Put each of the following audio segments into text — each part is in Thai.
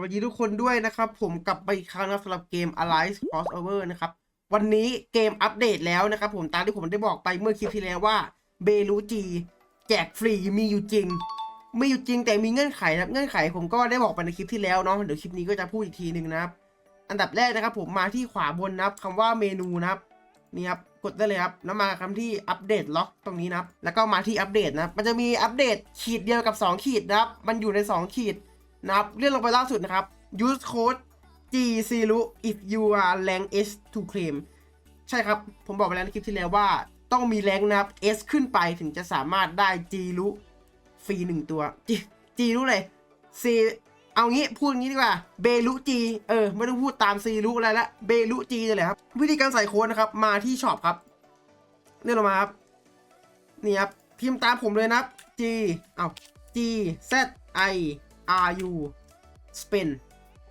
วัสดีทุกคนด้วยนะครับ ผมกลับไปอีกครั้งนะสำหรับเกม Alice Crossover นะครับ วันนี้เกมอัปเดตแล้วนะครับ ผมตามที่ผมได้บอกไปเมื่อคลิปที่แล้วว่าเบลูจีแจกฟรีมีอยู่จริง มีอยู่จริงแต่มีเงื่อนไขนะครับเงื่อนไขผมก็ได้บอกไปในคลิปที่แล้วเนาะเดี๋ยวคลิปนี้ก็จะพูดอีกทีหนึ่งนะครับ อันดับแรกนะครับ ผมมาที่ขวาบนนะครับคำว่าเมนูนะครับนี่ครับกดได้เลยครับแล้วมาคำที่อัปเดตล็อกตรงนี้นะครับแล้วก็มาที่อัปเดตนะมันจะมีอัปเดตขีดเดียวกับ 2 ขีดนะครับมันอยู่ใน 2 ขีด นะครับเลื่อนลงไปล่าสุดนะครับ use code G z e r o if you are rank S to claim ใช่ครับ ผมบอกไปแล้วในคลิปที่แล้วว่า ต้องมีแรงนะครับ S ขึ้นไปถึงจะสามารถได้ G รู้ฟรีหนึ่งตัว G G รู้เลย C เอางี้พูดงี้ดีกว่าเบลุจีเออ ไม่ต้องพูดตามซีรุอะไรละเบลุจีเลยครับ วิธีการใส่โค้ดนะครับ มาที่ช็อปครับเลื่อนลงมาครับ นี่ครับ พิมพ์ตามผมเลยนะครับ G เอา G Z I R U spin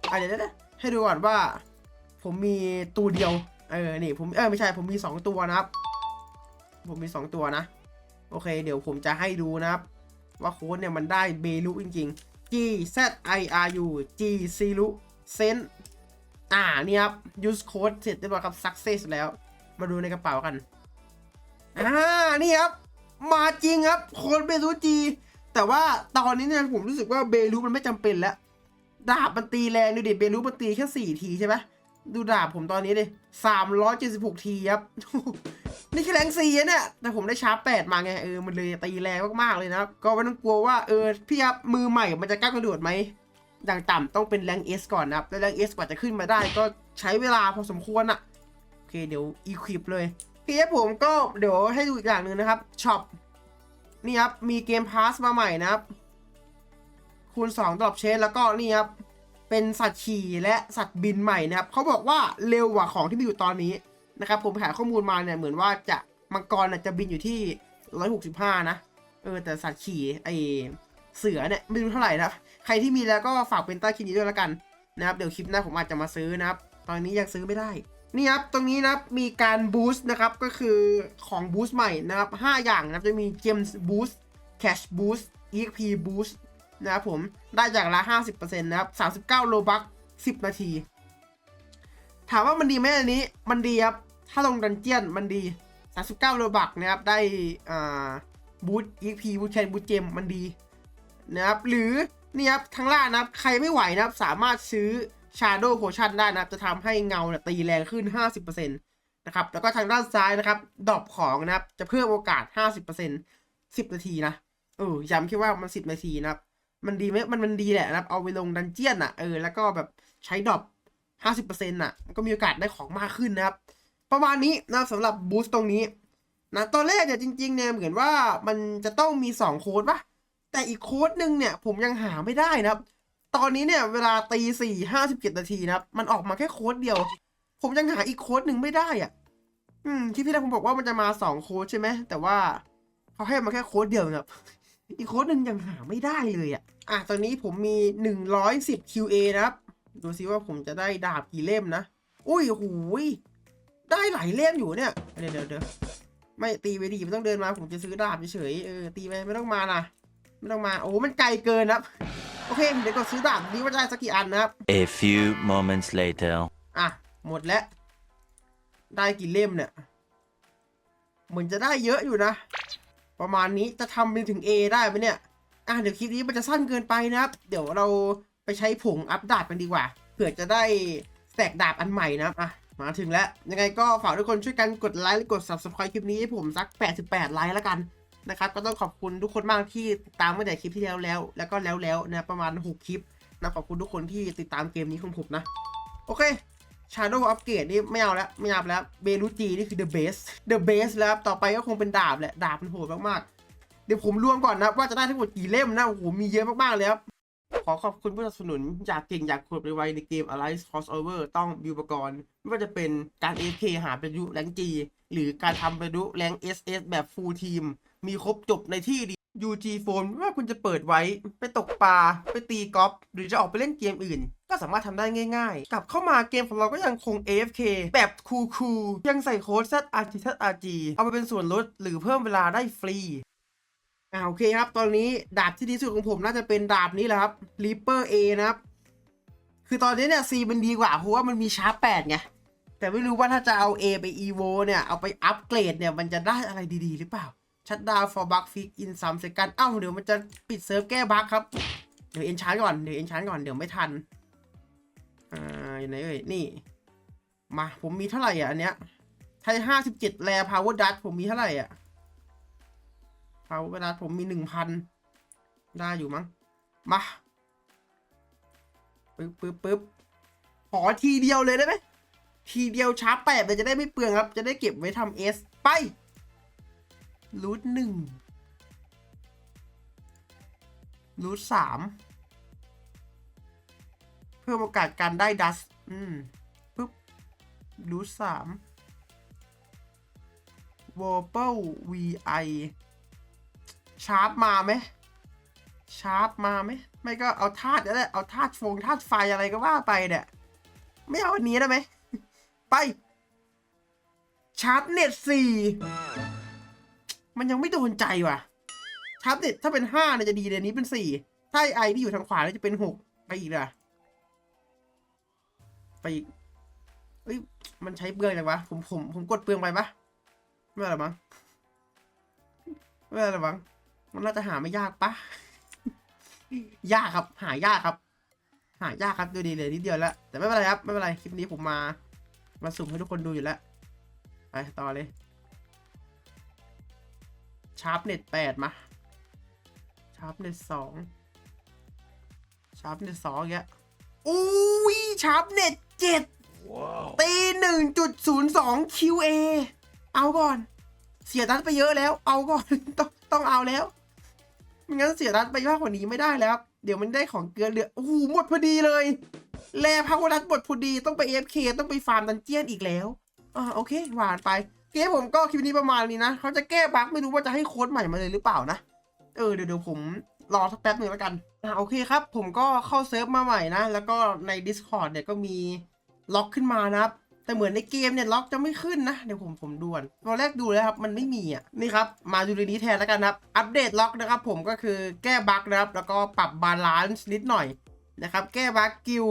อะเดี๋ยวเดี๋ยวเดี๋ยวให้ดูก่อนว่า ผมมีตัวเดียว เออ นี่ผม เออไม่ใช่ ผมมี 2 ตัวนะครับ ผมมี 2 ตัวนะ โอเค เดี๋ยวผมจะให้ดูนะครับ ว่าโค้ดเนี่ยมันได้เบลุจริงๆ G Z I R U G C ลุเซนอ่า นี่ครับ use code เสร็จเรียบร้อยครับ success แล้ว มาดูในกระเป๋ากัน อ่า นี่ครับ มาจริงครับ โค้ดเบลูจี แต่ว่าตอนนี้เนี่ยผมรู้สึกว่าเบลูมันไม่จำเป็นแล้ว ดาบมันตีแรงดูดิเบลูมันตีแค่สี่ทีใช่ไหมดูดาบผมตอนนี้ดิสามร้อยเจ็ดสิบหกทีครับ นี่แค่แรงสี่เนี่ย แต่ผมได้ชาร์ปแปดมาไงเออ มันเลยตีแรงมากๆเลยนะครับก็ไม่ต้องกลัวว่าเออพี่ครับมือใหม่มันจะกล้ากระโดดไหมอย่างต่ำต้องเป็นแรงเอสก่อนนะครับแล้วแรงเอสกว่าจะขึ้นมาได้ก็ใช้เวลาพอสมควรอะโอเคเดี๋ยวอีควิปเลยพี่ครับผมก็เดี๋ยวให้ดูอีกอย่างหนึ่งนะครับช็อป นี่ครับ มีเกมพาสมาใหม่นะครับ คูณ2ดรอปเชนแล้วก็นี่ครับ เป็นสัตว์ขี่และสัตว์บินใหม่นะครับเขาบอกว่าเร็วกว่าของที่มีอยู่ตอนนี้นะครับ ผมไปหาข้อมูลมาเนี่ยเหมือนว่าจะมังกรน่ะจะบินอยู่ที่ 165 นะ เออ แต่สัตว์ขี่ไอเสือเนี่ยไม่รู้เท่าไหร่นะใครที่มีแล้วก็ฝากเป็นใต้คลิปนี้ด้วยแล้วกันนะครับ เดี๋ยวคลิปหน้าผมอาจจะมาซื้อนะครับ ตอนนี้ยังซื้อไม่ได้ นี่ครับ ตรงนี้นะครับ มีการบูสต์นะครับ ก็คือของบูสต์ใหม่นะครับ 5 อย่างนะครับ จะมีเจมส์บูสต์แคชบูสต์ EXP บูสต์นะครับผม ได้จากละ50%นะครับ39โลบัค10 นาที ถามว่ามันดีไหมอันนี้ มันดีครับ ถ้าลงดันเจียนมันดี 39โลบัคนะครับ ได้อ่าบูสต์ EXP บูสต์แคนบูสต์เจมมันดีนะครับ หรือนี่ครับทางล่างนะครับ ใครไม่ไหวนะครับ สามารถซื้อ Shadow Potion ได้นะครับ จะทำให้เงาเนี่ยตีแรงขึ้น 50%นะครับ แล้วก็ทางด้านซ้ายนะครับ ดอปของนะครับ จะเพิ่มโอกาส 50% 10 นาทีนะ เออ ย้ำแค่ว่ามัน 10 นาทีนะครับ มันดีไหมมันมันดีแหละนะครับ เอาไปลงดันเจียนอะ เออ แล้วก็แบบใช้ดอป50%อะ มันก็มีโอกาสได้ของมากขึ้นนะครับ ประมาณนี้นะครับสำหรับบูสต์ตรงนี้นะ ตอนแรกเนี่ยจริงๆเนี่ยเหมือนว่ามันจะต้องมี 2 โค้ดปะแต่อีกโค้ดหนึ่งเนี่ยผมยังหาไม่ได้นะครับ ตอนนี้เนี่ยเวลาตีสี่ห้าสิบเจ็ดนาทีนะครับ มันออกมาแค่โค้ดเดียว ผมยังหาอีกโค้ดหนึ่งไม่ได้อะ อืมที่พี่แรกผมบอกว่ามันจะมาสองโค้ดใช่ไหมแต่ว่าเขาให้มาแค่โค้ดเดียวครับ อีกโค้ดหนึ่งยังหาไม่ได้เลยอะ อะตอนนี้ผมมีหนึ่งร้อยสิบ QA นะครับ ดูซิว่าผมจะได้ดาบกี่เล่มนะ อุ้ยหูยได้หลายเล่มอยู่เนี่ย เดี๋ยวเดี๋ยวเดี๋ยวไม่ตีไปดีไม่ต้องเดินมาผมจะซื้อดาบเฉยเออตีไปไม่ต้องมานะไม่ต้องมา โอ้มันไกลเกินนะครับ โอเค เดี๋ยวก็ซื้อดาบนี้ว่าจะได้สักกี่อันนะครับ A few moments later. อะ หมดแล้ว ได้กี่เล่มเนี่ย เหมือนจะได้เยอะอยู่นะ ประมาณนี้จะทำเป็นถึง A ได้ไหมเนี่ย อะ เดี๋ยวคลิปนี้มันจะสั้นเกินไปนะครับ เดี๋ยวเราไปใช้ผงอัพดาบกันดีกว่า เผื่อจะได้แตกดาบอันใหม่นะครับ อะ มาถึงแล้ว ยังไงก็ฝากทุกคนช่วยกันกดไลค์และกด subscribe คลิปนี้ให้ผมสัก 88 ไลค์แล้วกัน นะครับก็ต้องขอบคุณทุกคนมากที่ติดตามตั้งแต่คลิปที่แล้วแล้ว แล้วก็แล้วแล้วนะประมาณ 6 คลิปนะขอบคุณทุกคนที่ติดตามเกมนี้ของผมนะ โอเค Shadow Upgrade นี่ไม่เอาแล้วไม่เอาแล้วเบรูจีนี่คือ the best the best แล้วต่อไปก็คงเป็นดาบแหละดาบมันโหดมากๆเดี๋ยวผมรวมก่อนนะว่าจะได้ทั้งหมดกี่เล่มนะโอ้โหมีเยอะมากๆเลยครับ ขอขอบคุณผู้สนับสนุน อยากเก่งอยากขวดไวในเกม Alliance Crossover ต้องบิวปกรณ์ไม่ว่าจะเป็นการ AK หาเป็นยุแรงจีหรือการทำเป็นยุแรง SS แบบ full team มีครบจบในที่ดียว UG Phone ไม่ว่าคุณจะเปิดไว้ไปตกปลา ไปตีกอล์ฟหรือจะออกไปเล่นเกมอื่น ก็สามารถทำได้ง่ายๆ กลับเข้ามาเกมของเราก็ยังคง AFK แบบคูลๆยังใส่โค้ด ZRG ZRG เอาไปเป็นส่วนลดหรือเพิ่มเวลาได้ฟรี อ่าโอเคครับ ตอนนี้ดาบที่ดีที่สุดของผมน่าจะเป็นดาบนี้แหละครับ Reaper A นะครับ คือตอนนี้เนี่ย C มันดีกว่าเพราะว่ามันมีชาร์ปแปดไง แต่ไม่รู้ว่าถ้าจะเอา A ไป EVO เนี่ย เอาไปอัปเกรดเนี่ย มันจะได้อะไรดีๆ หรือเปล่าชัดดาว for bug fix in some second เอ้าเดี๋ยวมันจะปิดเซิร์ฟแก้บั๊กครับ เดี๋ยวเอ็นชานก่อนเดี๋ยวเอ็นชานก่อนเดี๋ยวไม่ทัน อ่าอยู่ไหนเอ่ยนี่ มาผมมีเท่าไหร่อะอันเนี้ยไทยห้าสิบเจ็ดแร power dust ผมมีเท่าไหร่อะ power dust ผมมีหนึ่งพันได้อยู่มั้ง มาปึ๊บปึ๊บปึ๊บขอทีเดียวเลยได้ไหมทีเดียวชาร์ปแปดเลยจะได้ไม่เปลืองครับ จะได้เก็บไว้ทำเอสไปรูทหนึ่งรูทสามเพิ่มโอกาสการได้ดัส อืมปึ๊บรูทสามวอลเปิลวีไอ ชาร์ปมาไหมชาร์ปมาไหมไม่ก็เอาธาตุแล้วเอาธาตุฟงธาตุไฟอะไรก็ว่าไปเนี่ยไม่เอาอันนี้ได้ไหมไป ชาร์ปเน็ตสี่มันยังไม่โดนใจว่ะ ชาร์ปเน็ตถ้าเป็นห้าเนี่ยจะดีเลยอันนี้เป็นสี่ถ้าไอที่อยู่ทางขวาเนี่ยจะเป็นหกไปอีกเลยไปอีกเอ้ยมันใช้เปลืองจังวะผมผมผมกดเปลืองไปปะไม่เป็นไรมั้งไม่เป็นไรมั้ง มันน่าจะหาไม่ยากปะยากครับ หายากครับ หายากครับดูดีเลยนิดเดียวแล้วแต่ไม่เป็นไรครับไม่เป็นไรคลิปนี้ผมมา มาสุ่มให้ทุกคนดูอยู่แล้วไปต่อเลยชาร์ปเน็ตแปดมาชาร์ปเน็ตสองชาร์ปเน็ตสองอย่างเงี้ยอุ้ยชาร์ปเน็ตเจ็ดตีหนึ่งจุดศูนย์สอง QA เอาก่อน เสียดันไปเยอะแล้ว เอาก่อน ต้องต้องเอาแล้ว ไม่งั้นเสียรัดไปมากกว่านี้ไม่ได้แล้วครับ เดี๋ยวมันได้ของเกลือเหลือโอ้โหหมดพอดีเลยแลพาวรัดหมดพอดีต้องไป FK ต้องไปฟาร์มดันเจียนอีกแล้วอ่าโอเค หวานไปเกมผมก็คลิปนี้ประมาณนี้นะเขาจะแก้บั๊กไม่รู้ว่าจะให้โค้ดใหม่มาเลยหรือเปล่านะเออเดี๋ยวเดี๋ยวผมรอสักแป๊บหนึ่งแล้วกันอ่าโอเคครับ ผมก็เข้าเซิร์ฟมาใหม่นะ แล้วก็ใน Discord เนี่ยก็มีล็อกขึ้นมานะครับ แต่เหมือนในเกมเนี่ยล็อกจะไม่ขึ้นนะ เดี๋ยวผมผมดูก่อนตอนแรกดูแล้วครับมันไม่มีอะนี่ครับมาดูในนี้แทนแล้วกันครับอัปเดตล็อกนะครับผมก็คือแก้บั๊กนะครับแล้วก็ปรับบาลานซ์นิดหน่อยนะครับแก้บั๊กกิล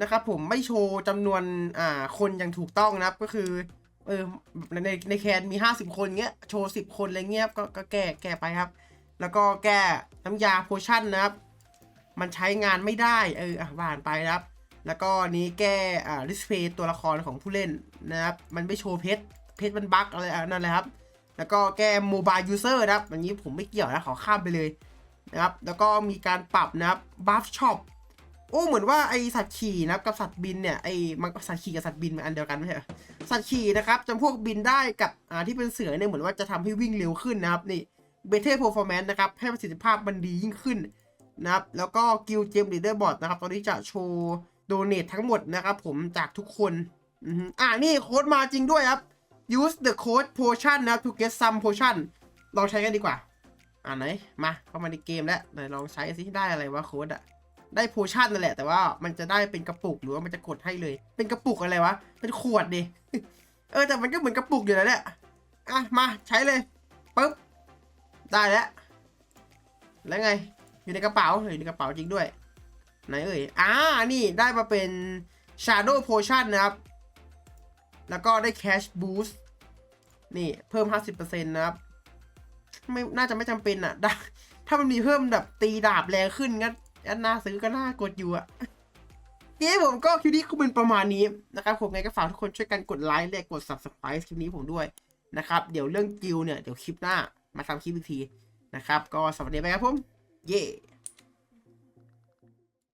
นะครับผมไม่โชว์จำนวนอ่าคนอย่างถูกต้องนะครับก็คือเออในในในแคนมี 50 คนเงี้ยโชว์ 10 คนอะไรเงี้ยก็ก็แก้แก้ไปครับ แล้วก็แก้น้ำยาโพชั่นนะครับ มันใช้งานไม่ได้เอออะผ่านไปนะครับ แล้วก็นี้แก้อ่าดิสเพย์ตัวละครของผู้เล่นนะครับ มันไม่โชว์เพชร เพชรมันบั๊กอะไรนั่นแหละครับ แล้วก็แก้โมบายยูเซอร์นะครับ อย่างนี้ผมไม่เกี่ยวนะขอข้ามไปเลยนะครับ แล้วก็มีการปรับนะครับบัฟช็อปโอ้เหมือนว่าไอสัตว์ขี่นะครับกับสัตว์บินเนี่ยไอมันสัตว์ขี่กับสัตว์บินมันอันเดียวกันไม่ใช่เหรอสัตว์ขี่นะครับจำพวกบินได้กับอ่าที่เป็นเสือเนี่ยเหมือนว่าจะทำให้วิ่งเร็วขึ้นนะครับนี่ better performance นส์นะครับให้ประสิทธิภาพมันดียิ่งขึ้นนะครับแล้วก็ guild gem leader board นะครับตอนนี้จะโชว์ โดเนททั้งหมดนะครับผมจากทุกคนอ่านี่โค้ดมาจริงด้วยครับ use the code potion นะครับ to get some potion ลองใช้กันดีกว่า อ่าไหน มาเข้ามาในเกมแล้วไหนลองใช้สิได้อะไรวะโค้ดอะได้โพชั่นนั่นแหละแต่ว่ามันจะได้เป็นกระปุกหรือว่ามันจะกดให้เลย เป็นกระปุกอะไรวะ เป็นขวดดิเออแต่มันก็เหมือนกระปุกอยู่แล้วแหละอะมาใช้เลยปึ๊บได้แล้วแล้วไงอยู่ในกระเป๋าอยู่ในกระเป๋าจริงด้วย ไหนเอ่ยอ่านี่ได้มาเป็น Shadow Potion นะครับ แล้วก็ได้ Cash Boost นี่เพิ่ม 50%นะครับ ไม่น่าจะไม่จำเป็นอะได้ถ้ามันมีเพิ่มแบบตีดาบแรงขึ้นงั้นอันน่าซื้อก็น่ากดอยู่อะเย้ผมก็คลิปนี้ก็เป็นประมาณนี้นะครับ ผมไงก็ฝากทุกคนช่วยกันกดไลค์และกด subscribe คลิปนี้ผมด้วยนะครับ เดี๋ยวเรื่องกิลเนี่ย เดี๋ยวคลิปหน้ามาทำคลิปอีกทีนะครับ ก็สวัสดีไปครับผม เย้